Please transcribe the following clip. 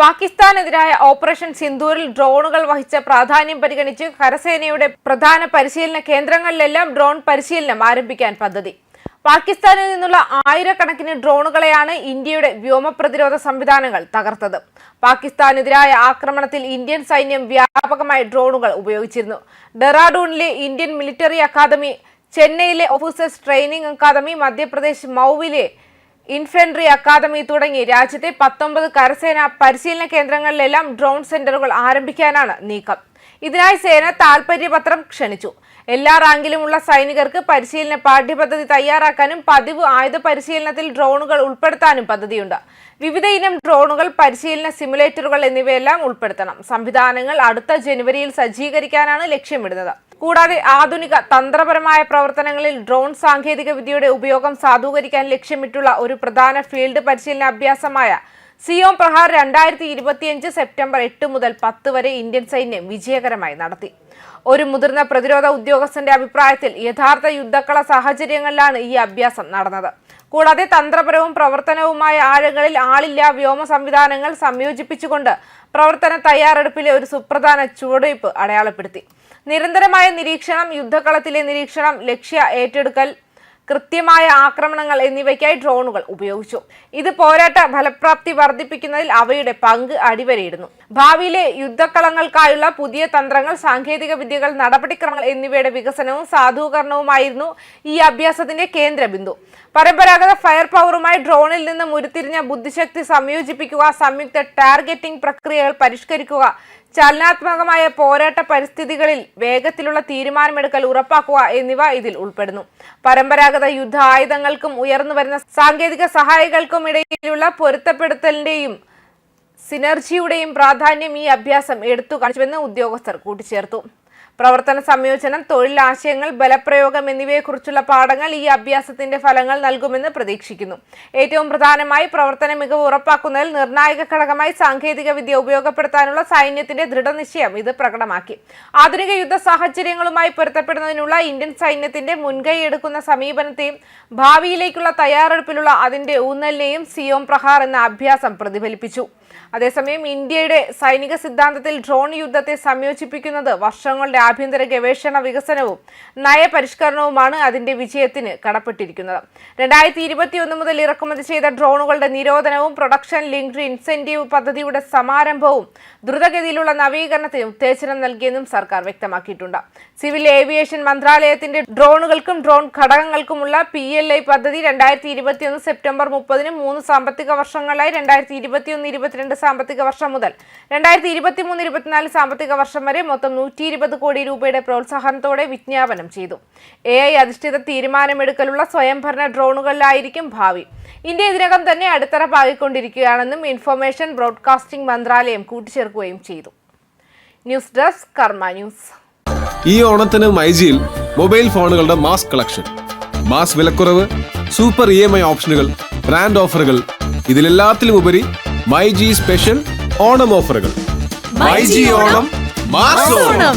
പാകിസ്ഥാനെതിരായ operation സിന്ദൂരിൽ ഡ്രോണുകൾ വഹിച്ച പ്രാധാന്യം പരിഗണിച്ച് കരസേനയുടെ പ്രധാന പരിശീലന കേന്ദ്രങ്ങളിലെല്ലാം ഡ്രോൺ പരിശീലനം ആരംഭിക്കാൻ പദ്ധതി. പാകിസ്ഥാനിൽ നിന്നുള്ള ആയിരക്കണക്കിന് ഡ്രോണുകളെയാണ് ഇന്ത്യയുടെ വ്യോമ പ്രതിരോധ സംവിധാനങ്ങൾ തകർത്തത്. പാകിസ്ഥാനെതിരായ ആക്രമണത്തിൽ ഇന്ത്യൻ സൈന്യം വ്യാപകമായി ഡ്രോണുകൾ ഉപയോഗിച്ചിരുന്നു. ഡെറാഡൂണിലെ ഇന്ത്യൻ മിലിറ്ററി അക്കാദമി ചെന്നൈയിലെ ഓഫീസേഴ്സ് ട്രെയിനിംഗ് അക്കാദമി മധ്യപ്രദേശ് മൗവിലെ ഇൻഫൻട്രി അക്കാദമി തുടങ്ങി. രാജ്യത്തെ പത്തൊമ്പത് കരസേന പരിശീലന കേന്ദ്രങ്ങളിലെല്ലാം ഡ്രോൺ സെന്ററുകൾ ആരംഭിക്കാനാണ് നീക്കം. ഇതിനായി സേന താൽപര്യപത്രം ക്ഷണിച്ചു. എല്ലാ റാങ്കിലുമുള്ള സൈനികർക്ക് പരിശീലന പാഠ്യപദ്ധതി തയ്യാറാക്കാനും പതിവ് ആയുധ പരിശീലനത്തിൽ ഡ്രോണുകൾ ഉൾപ്പെടുത്താനും പദ്ധതിയുണ്ട്. വിവിധ ഇനം ഡ്രോണുകൾ പരിശീലന സിമുലേറ്ററുകൾ എന്നിവയെല്ലാം ഉൾപ്പെടുത്തണം. സംവിധാനങ്ങൾ അടുത്ത ജനുവരിയിൽ സജ്ജീകരിക്കാനാണ് ലക്ഷ്യമിടുന്നത്. കൂടാതെ ആധുനിക തന്ത്രപരമായ പ്രവർത്തനങ്ങളിൽ ഡ്രോൺ സാങ്കേതിക വിദ്യയുടെ ഉപയോഗം സാധൂകരിക്കാൻ ലക്ഷ്യമിട്ടുള്ള ഒരു പ്രധാന ഫീൽഡ് പരിശീലന അഭ്യാസമായ സിയോം പ്രഹാർ രണ്ടായിരത്തി ഇരുപത്തിയഞ്ച് സെപ്റ്റംബർ എട്ട് മുതൽ പത്ത് വരെ ഇന്ത്യൻ സൈന്യം വിജയകരമായി നടത്തി. ഒരു മുതിർന്ന പ്രതിരോധ ഉദ്യോഗസ്ഥന്റെ അഭിപ്രായത്തിൽ യഥാർത്ഥ യുദ്ധക്കള സാഹചര്യങ്ങളിലാണ് ഈ അഭ്യാസം നടന്നത്. കൂടാതെ തന്ത്രപരവും പ്രവർത്തനവുമായ ആഴങ്ങളിൽ ആളില്ല വ്യോമ സംവിധാനങ്ങൾ സംയോജിപ്പിച്ചുകൊണ്ട് പ്രവർത്തന തയ്യാറെടുപ്പിലെ ഒരു സുപ്രധാന ചുവടുവയ്പ് അടയാളപ്പെടുത്തി. നിരന്തരമായ നിരീക്ഷണം യുദ്ധകളത്തിലെ നിരീക്ഷണം ലക്ഷ്യ ഏറ്റെടുക്കൽ കൃത്യമായ ആക്രമണങ്ങൾ എന്നിവയ്ക്കായി ഡ്രോണുകൾ ഉപയോഗിച്ചു. ഇത് പോരാട്ട ഫലപ്രാപ്തി വർദ്ധിപ്പിക്കുന്നതിൽ അവയുടെ പങ്ക് അടിവരയിടുന്നു. ഭാവിയിലെ യുദ്ധക്കളങ്ങൾക്കായുള്ള പുതിയ തന്ത്രങ്ങൾ സാങ്കേതിക വിദ്യകൾ നടപടിക്രമങ്ങൾ എന്നിവയുടെ വികസനവും സാധൂകരണവുമായിരുന്നു ഈ അഭ്യാസത്തിന്റെ കേന്ദ്ര ബിന്ദു പരമ്പരാഗത ഫയർ പവറുമായി ഡ്രോണിൽ നിന്ന് ഉരുത്തിരിഞ്ഞ ബുദ്ധിശക്തി സംയോജിപ്പിക്കുക സംയുക്ത ടാർഗറ്റിംഗ് പ്രക്രിയകൾ പരിഷ്കരിക്കുക ചലനാത്മകമായ പോരാട്ട പരിസ്ഥിതികളിൽ വേഗത്തിലുള്ള തീരുമാനമെടുക്കൽ ഉറപ്പാക്കുക എന്നിവ ഇതിൽ ഉൾപ്പെടുന്നു. പരമ്പരാഗത യുദ്ധ ആയുധങ്ങൾക്കും ഉയർന്നു വരുന്ന സാങ്കേതിക സഹായികൾക്കും ഇടയിലുള്ള പൊരുത്തപ്പെടുത്തലിന്റെയും സിനർജിയുടെയും പ്രാധാന്യം ഈ അഭ്യാസം എടുത്തു കാണിച്ചുവെന്ന് ഉദ്യോഗസ്ഥർ കൂട്ടിച്ചേർത്തു. പ്രവർത്തന സംയോജനം തൊഴിലാശയങ്ങൾ ബലപ്രയോഗം എന്നിവയെക്കുറിച്ചുള്ള പാഠങ്ങൾ ഈ അഭ്യാസത്തിന്റെ ഫലങ്ങൾ നൽകുമെന്ന് പ്രതീക്ഷിക്കുന്നു. ഏറ്റവും പ്രധാനമായി പ്രവർത്തന മികവ് ഉറപ്പാക്കുന്നതിൽ നിർണായക ഘടകമായി സാങ്കേതിക വിദ്യ ഉപയോഗപ്പെടുത്താനുള്ള സൈന്യത്തിന്റെ ദൃഢനിശ്ചയം ഇത് പ്രകടമാക്കി. ആധുനിക യുദ്ധ സാഹചര്യങ്ങളുമായി പൊരുത്തപ്പെടുന്നതിനുള്ള ഇന്ത്യൻ സൈന്യത്തിന്റെ മുൻകൈ എടുക്കുന്ന സമീപനത്തെയും ഭാവിയിലേക്കുള്ള തയ്യാറെടുപ്പിലുള്ള അതിന്റെ ഊന്നലിനെയും സിയോം പ്രഹാർ എന്ന അഭ്യാസം പ്രതിഫലിപ്പിച്ചു. അതേസമയം ഇന്ത്യയുടെ സൈനിക സിദ്ധാന്തത്തിൽ ഡ്രോൺ യുദ്ധത്തെ സംയോജിപ്പിക്കുന്നത് വർഷങ്ങളുടെ ആഭ്യന്തര ഗവേഷണ വികസനവും നയപരിഷ്കരണവുമാണ് അതിന്റെ വിജയത്തിന് കടപ്പെട്ടിരിക്കുന്നത്. രണ്ടായിരത്തി ഇരുപത്തിയൊന്ന് മുതൽ ഇറക്കുമതി ചെയ്ത ഡ്രോണുകളുടെ നിരോധനവും പ്രൊഡക്ഷൻ ലിങ്ക്ഡ് ഇൻസെന്റീവ് പദ്ധതിയുടെ സമാരംഭവും ദ്രുതഗതിയിലുള്ള നവീകരണത്തിന് ഉത്തേജനം നൽകിയെന്നും സർക്കാർ വ്യക്തമാക്കിയിട്ടുണ്ട്. സിവിൽ ഏവിയേഷൻ മന്ത്രാലയത്തിന്റെ ഡ്രോണുകൾക്കും ഡ്രോൺ ഘടകങ്ങൾക്കുമുള്ള പി എൽ ഐ പദ്ധതി രണ്ടായിരത്തി ഇരുപത്തിയൊന്ന് സെപ്റ്റംബർ മുപ്പതിന് മൂന്ന് സാമ്പത്തിക വർഷങ്ങളായി രണ്ടായിരത്തി ഇരുപത്തിയൊന്ന് ഇരുപത്തിരണ്ട് സാമ്പത്തിക വർഷം മുതൽ രണ്ടായിരത്തി ഇരുപത്തിമൂന്ന് ഇരുപത്തിനാല് സാമ്പത്തിക വർഷം വരെ മൊത്തം നൂറ്റി ഇരുപത് കോടി രൂപയുടെ പ്രോത്സാഹനത്തോടെ വിജ്ഞാപനം ചെയ്തു. എ ഐ അധിഷ്ഠിത തീരുമാനമെടുക്കലുള്ള സ്വയംഭരണ ഡ്രോണുകളിലായിരിക്കും ഭാവി. ഇന്ത്യ ഇതിനകം തന്നെ അടിത്തറ പാകിക്കൊണ്ടിരിക്കുകയാണെന്നും ഇൻഫർമേഷൻ ബ്രോഡ്കാസ്റ്റിംഗ് മന്ത്രാലയം കൂട്ടിച്ചേർക്കുകയും ചെയ്തു. News desk Karma news. ഈ ഓണത്തിന് മൈജിയിൽ മൊബൈൽ ഫോണുകളുടെ മാസ് കളക്ഷൻ മാസ് വിലക്കുറവ് സൂപ്പർ ഇ എം ഐ ഓപ്ഷനുകൾ ബ്രാൻഡ് ഓഫറുകൾ ഇതിലെല്ലാത്തിലും ഉപരി മൈജി സ്പെഷ്യൽ ഓണം ഓഫറുകൾ. മൈജി ഓണം മാസ് ഓണം.